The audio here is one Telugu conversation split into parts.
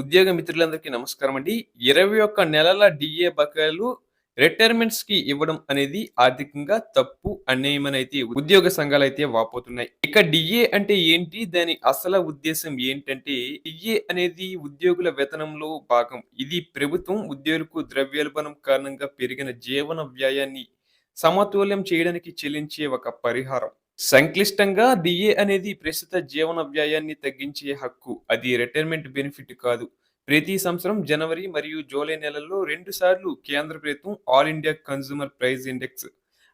ఉద్యోగ మిత్రులందరికీ నమస్కారం అండి. 21 నెలల డిఏ బకాయిలు రిటైర్మెంట్స్కి ఇవ్వడం అనేది ఆర్థికంగా తప్పు, అన్యాయమనైతే ఉద్యోగ సంఘాలు అయితే వాపోతున్నాయి. ఇక డిఏ అంటే ఏంటి? దాని అసల ఉద్దేశం ఏంటంటే, డిఏ అనేది ఉద్యోగుల వేతనంలో భాగం. ఇది ప్రభుత్వం ఉద్యోగులకు ద్రవ్యోల్బణం కారణంగా పెరిగిన జీవన వ్యయాన్ని సమతుల్యం చేయడానికి చెల్లించే ఒక పరిహారం. సంక్లిష్టంగా డిఏ అనేది ప్రస్తుత జీవన వ్యయాన్ని తగ్గించే హక్కు. అది రిటైర్మెంట్ బెనిఫిట్ కాదు. ప్రతి సంవత్సరం జనవరి మరియు జూలై నెలల్లో రెండు సార్లు కేంద్ర ప్రభుత్వం all India consumer price index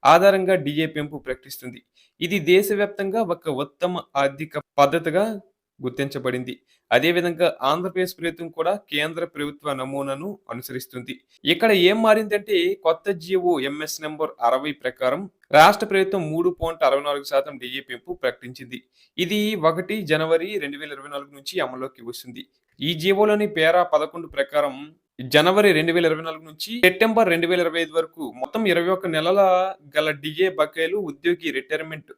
ఆధారంగా డిఏ పెంపు ప్రకటిస్తుంది. ఇది దేశవ్యాప్తంగా ఒక ఉత్తమ ఆర్థిక పద్ధతిగా గుర్తించబడింది. అదేవిధంగా ఆంధ్రప్రదేశ్ ప్రభుత్వం కూడా కేంద్ర ప్రభుత్వ నమూనాను అనుసరిస్తుంది. ఇక్కడ ఏం మారిందంటే కొత్త జీవో ఎంఎస్ నెంబర్ అరవై ప్రకారం రాష్ట్ర ప్రభుత్వం 3.64% డిఏ పెంపు ప్రకటించింది. ఇది ఒకటి జనవరి 2024 నుంచి అమల్లోకి వస్తుంది. ఈ జీవోలోని పేరా 11 ప్రకారం జనవరి 2024 నుంచి సెప్టెంబర్ 2025 వరకు మొత్తం 21 నెలల గల డిఏ బకాయిలు ఉద్యోగి రిటైర్మెంట్,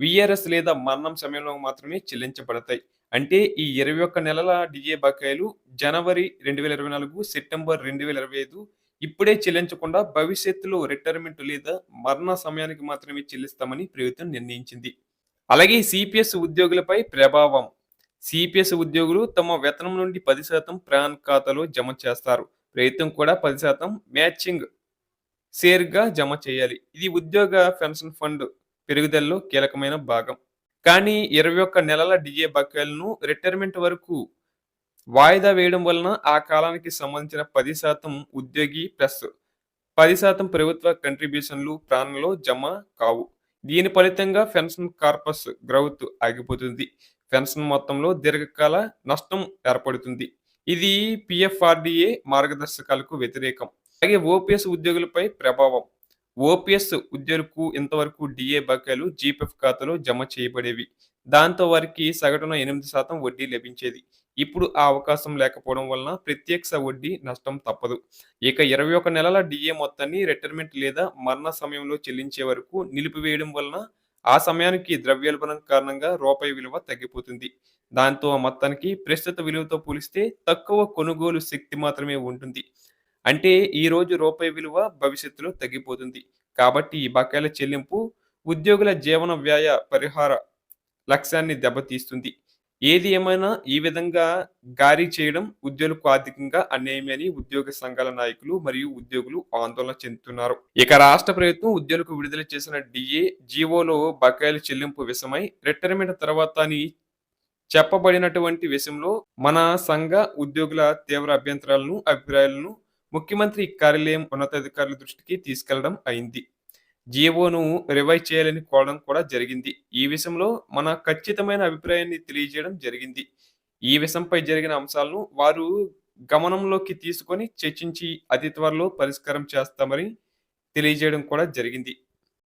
విఆర్ఎస్ లేదా మరణం సమయంలో మాత్రమే చెల్లించబడతాయి. అంటే ఈ 21 నెలల డిఏ బకాయిలు జనవరి 2024, సెప్టెంబర్ 2025 ఇప్పుడే చెల్లించకుండా భవిష్యత్తులో రిటైర్మెంట్ లేదా మరణ సమయానికి మాత్రమే చెల్లిస్తామని ప్రభుత్వం నిర్ణయించింది. అలాగే సిపిఎస్ ఉద్యోగులపై ప్రభావం సిపిఎస్ ఉద్యోగులు తమ వేతనం నుండి 10% ప్రాన్ ఖాతాలో జమ చేస్తారు. ప్రభుత్వం కూడా 10% మ్యాచింగ్ షేర్‌గా జమ చేయాలి. ఇది ఉద్యోగ పెన్షన్ ఫండ్ పెరుగుదలలో కీలకమైన భాగం. కానీ 21 నెలల డిఏ బకాయిలను రిటైర్మెంట్ వరకు వాయిదా వేయడం వలన ఆ కాలానికి సంబంధించిన 10% ఉద్యోగి ప్లస్ 10% ప్రభుత్వ కంట్రిబ్యూషన్లు ప్రాణంలో జమ కావు. దీని ఫలితంగా పెన్షన్ కార్పస్ గ్రౌత్ ఆగిపోతుంది. పెన్షన్ మొత్తంలో దీర్ఘకాల నష్టం ఏర్పడుతుంది. ఇది పిఎఫ్ఆర్డిఏ మార్గదర్శకాలకు వ్యతిరేకం. అలాగే ఓపీఎస్ ఉద్యోగులపై ప్రభావం ఓపీఎస్ ఉద్యోగులకు ఇంతవరకు డిఏ బకాయిలు జీపీఎఫ్ ఖాతాలో జమ చేయబడేవి. దాంతో వారికి సగటున ఎనిమిది శాతం వడ్డీ లభించేది. ఇప్పుడు ఆ అవకాశం లేకపోవడం వలన ప్రత్యక్ష వడ్డీ నష్టం తప్పదు. ఇక 21 నెలల డిఏ మొత్తాన్ని రిటైర్మెంట్ లేదా మరణ సమయంలో చెల్లించే వరకు నిలిపివేయడం వలన ఆ సమయానికి ద్రవ్యోల్బణం కారణంగా రూపాయి విలువ తగ్గిపోతుంది. దాంతో ఆ మొత్తానికి ప్రస్తుత విలువతో పోలిస్తే తక్కువ కొనుగోలు శక్తి మాత్రమే ఉంటుంది. అంటే ఈ రోజు రూపాయి విలువ భవిష్యత్తులో తగ్గిపోతుంది. కాబట్టి ఈ బకాయిల చెల్లింపు ఉద్యోగుల జీవన వ్యయ పరిహార లక్ష్యాన్ని దెబ్బతీస్తుంది. ఏది ఏమైనా ఈ విధంగా గారీ చేయడం ఉద్యోగులకు ఆర్థికంగా అన్యాయమని ఉద్యోగ సంఘాల నాయకులు మరియు ఉద్యోగులు ఆందోళన చెందుతున్నారు. ఇక రాష్ట్ర ప్రభుత్వం ఉద్యోగులకు విడుదల చేసిన డిఏ జీవోలో బకాయిల చెల్లింపు విషయమై రిటైర్మెంట్ తర్వాత అని చెప్పబడినటువంటి విషయంలో మన సంఘ ఉద్యోగుల తీవ్ర అభ్యంతరాలను, అభిప్రాయాలను ముఖ్యమంత్రి కార్యాలయం ఉన్నతాధికారుల దృష్టికి తీసుకెళ్ళడం అయింది. జీవోను రివైజ్ చేయాలని కోరడం కూడా జరిగింది. ఈ విషయంలో మన ఖచ్చితమైన అభిప్రాయాన్ని తెలియజేయడం జరిగింది. ఈ విషయంపై జరిగిన అంశాలను వారు గమనంలోకి తీసుకొని చర్చించి అతి త్వరలో పరిష్కారం చేస్తామని తెలియజేయడం కూడా జరిగింది.